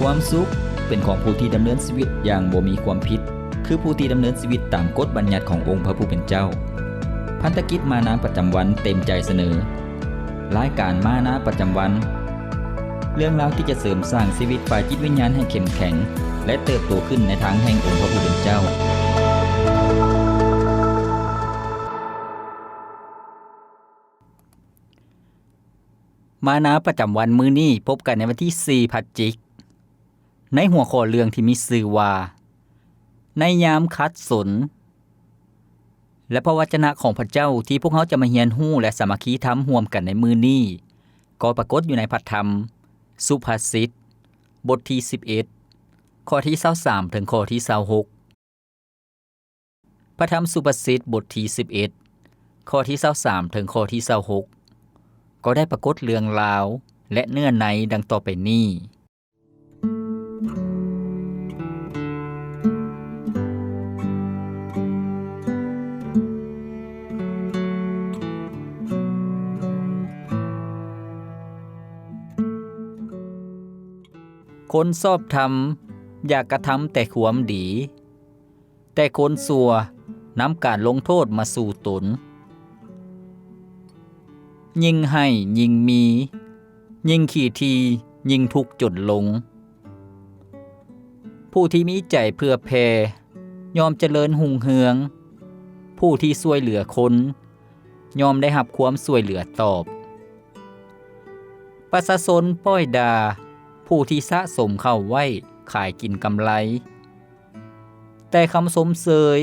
ความสุขเป็นของผู้ที่ดำเนินชีวิตอย่างบ่มีความผิด คือผู้ที่ดำเนินชีวิตตามกฎบัญญัติขององค์พระผู้เป็นเจ้า พันธกิจมานาประจำวันเต็มใจเสนอรายการมานาประจำวัน เรื่องราวที่จะเสริมสร้างชีวิตฝ่ายจิตวิญญาณให้เข้มแข็ง และเติบโตขึ้นในทางแห่งองค์พระผู้เป็นเจ้ามานาประจำวันมื้อนี้พบกันในวันที่ 4 พัดจิก ในหัวข้อเรื่องที่มีชื่อว่า ในยามคัดสน และพระวจนะของพระเจ้าที่พวกเขาจะมาเรียนรู้และสามัคคีทำร่วมกันในมือนี้ ก็ปรากฏอยู่ในพระธรรม สุภาษิตบทที่ 11 ข้อที่23ถึงข้อที่26พระธรรมสุภาษิตบทที่11 ข้อที่23ถึงข้อที่26ก็ได้ปรากฏเรื่องราวและเนื้อในดังต่อไปนี้ คนชอบทำอยากกระทำแต่ขวมดี แต่คนสัวนำการลงโทษมาสู่ตน ยิ่งให้ยิ่งมี ยิ่งขี่ทียิ่งทุกข์จนลง ผู้ที่มีใจเพื่อแพรยอมเจริญหุงเฮือง ผู้ที่ช่วยเหลือคน ยอมได้หับความช่วยเหลือตอบ ประชาชนป้อยดา ผู้ที่สะสมเข้าไว้ขายกินกำไร แต่คำสมเสย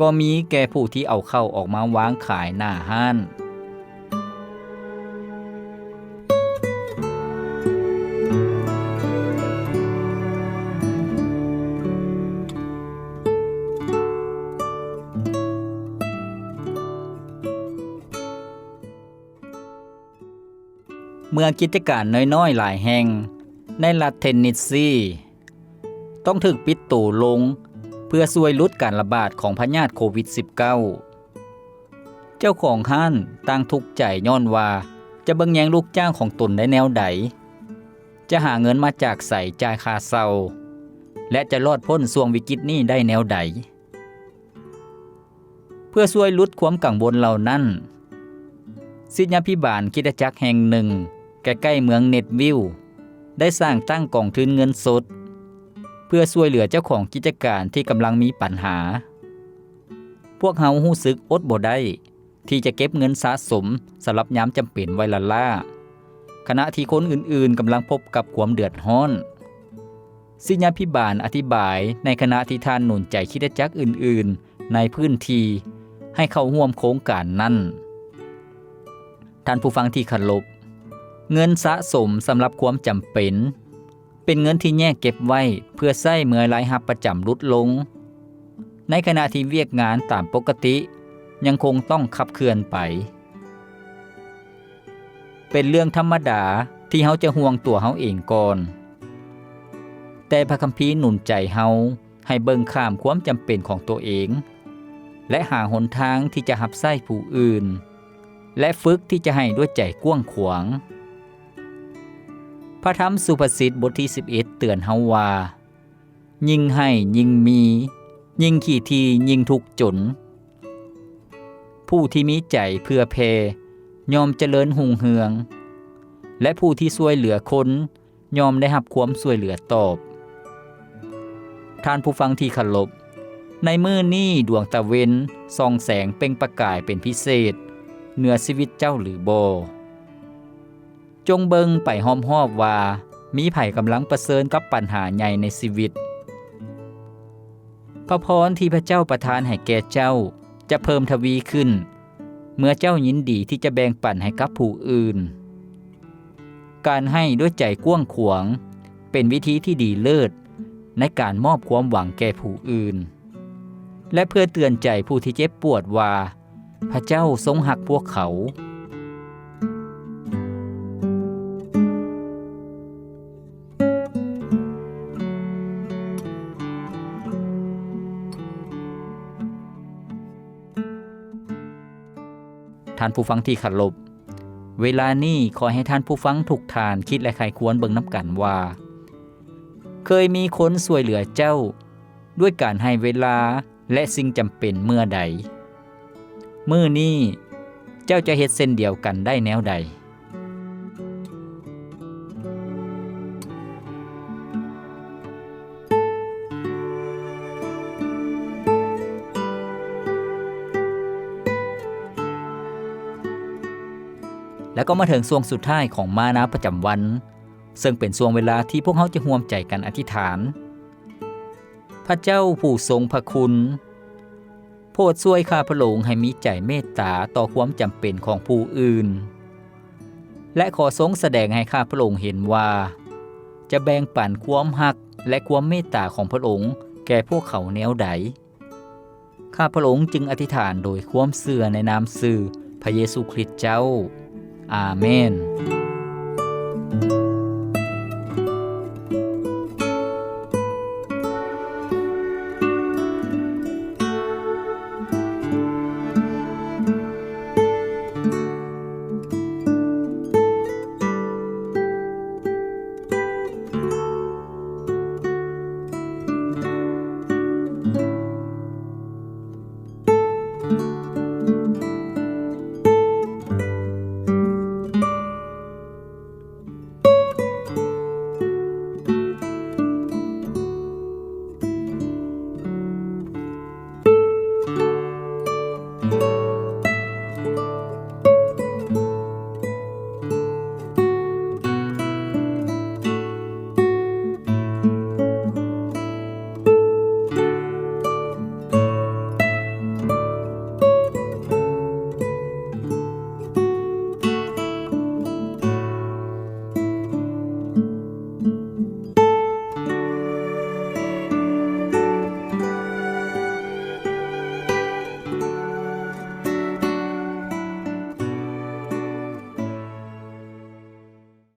ก็มีแก่ผู้ที่เอาเข้าออกมาวางขายหน้าห้านเมื่อกิจการน้อยๆหลายแห่ง ในรัฐเทนเนสซี ต้องถึกปิดตูลง เพื่อช่วยลดการระบาดของพยาธิโควิด -19 เจ้าของห้านต่างทุกข์ใจย้อนว่าจะเบิ่งแยงลูกจ้างของตนได้แนวใด จะหาเงินมาจากใส่จ่ายค่าเซาและจะรอดพ้นส่วงวิกฤตนี้ได้แนวใด เพื่อช่วยลดความกังวลเหล่านั้นศิษยาพิบาลคิดจักแห่งหนึ่ง ใกล้ๆเมืองเน็ตวิว ได้สร้างตั้งกองทุนเงินสด เพื่อช่วยเหลือเจ้าของกิจการที่กำลังมีปัญหา พวกเฮาหู้สึกอดบ่ได้ที่จะเก็บเงินสะสมสำหรับยามจำเป็นไว้ละล่า ขณะที่คนอื่นๆกำลังพบกับความเดือดร้อนศิษยาพิบาลอธิบายในขณะที่ท่านหนุนใจคิดจักอื่นๆ ในพื้นที่ให้เข้าร่วมโครงการนั้น ท่านผู้ฟังที่เคารพ เงินสะสมสำหรับความจำเป็น เป็นเงินที่แยกเก็บไว้เพื่อใช้เมื่อรายรับประจำลดลง ในขณะที่เวียกงานตามปกติ ยังคงต้องขับเคลื่อนไป เป็นเรื่องธรรมดาที่เฮาจะห่วงตัวเฮาเองก่อน แต่พระคัมภีร์หนุนใจเฮาให้เบิ่งข้ามความจำเป็นของตัวเอง และหาหนทางที่จะหับไส้ผู้อื่น และฝึกที่จะให้ด้วยใจกว้างขวาง พระธรรมสุภาษิตบทที่ 11 เตือนเฮาว่า ยิ่งให้ยิ่งมี ยิ่งขี่ทียิ่งทุกจน ผู้ที่มีใจเพื่อเพยอมเจริญหุงเฮือง และผู้ที่ช่วยเหลือคนยอมได้รับความช่วยเหลือตอบ ท่านผู้ฟังที่เคารพในมือนี้ดวงตะเวนส่องแสงเปล่งประกายเป็นพิเศษเหนือชีวิตเจ้าหรือบ่ จงเบิงไปห้อมหอบว่า มีไผ่กำลังประเสริญกับปัญหาใหญ่ในชีวิต พระพรที่พระเจ้าประทานให้แก่เจ้าจะเพิ่มทวีขึ้น เมื่อเจ้ายินดีที่จะแบ่งปันให้กับผู้อื่น การให้ด้วยใจกว้างขวาง เป็นวิธีที่ดีเลิศ ในการมอบความหวังแก่ผู้อื่น และเพื่อเตือนใจผู้ที่เจ็บปวดว่า พระเจ้าทรงหักพวกเขา ท่านผู้ฟังที่ขัดลบ เวลานี้ขอให้ท่านผู้ฟังทุกทานคิดและใครควรเบิ่งน้ำกันว่า เคยมีคนสวยเหลือเจ้า ด้วยการให้เวลาและสิ่งจำเป็นเมื่อใด มือนี้เจ้าจะเฮ็ดเส้นเดียวกันได้แนวใด แล้วก็มาถึงช่วงสุดท้ายของมานาประจำวัน ซึ่งเป็นช่วงเวลาที่พวกเขาจะร่วมใจกันอธิษฐาน พระเจ้าผู้ทรงพระคุณ โปรดช่วยข้าพระองค์ให้มีใจเมตตาต่อความจำเป็นของผู้อื่น และขอทรงแสดงให้ข้าพระองค์เห็นว่า จะแบ่งปันความหักและความเมตตาของพระองค์แก่พวกเขาแนวใด ข้าพระองค์จึงอธิษฐานโดยความเสื่อในนามสื่อพระเยซูคริสต์เจ้า อาเมน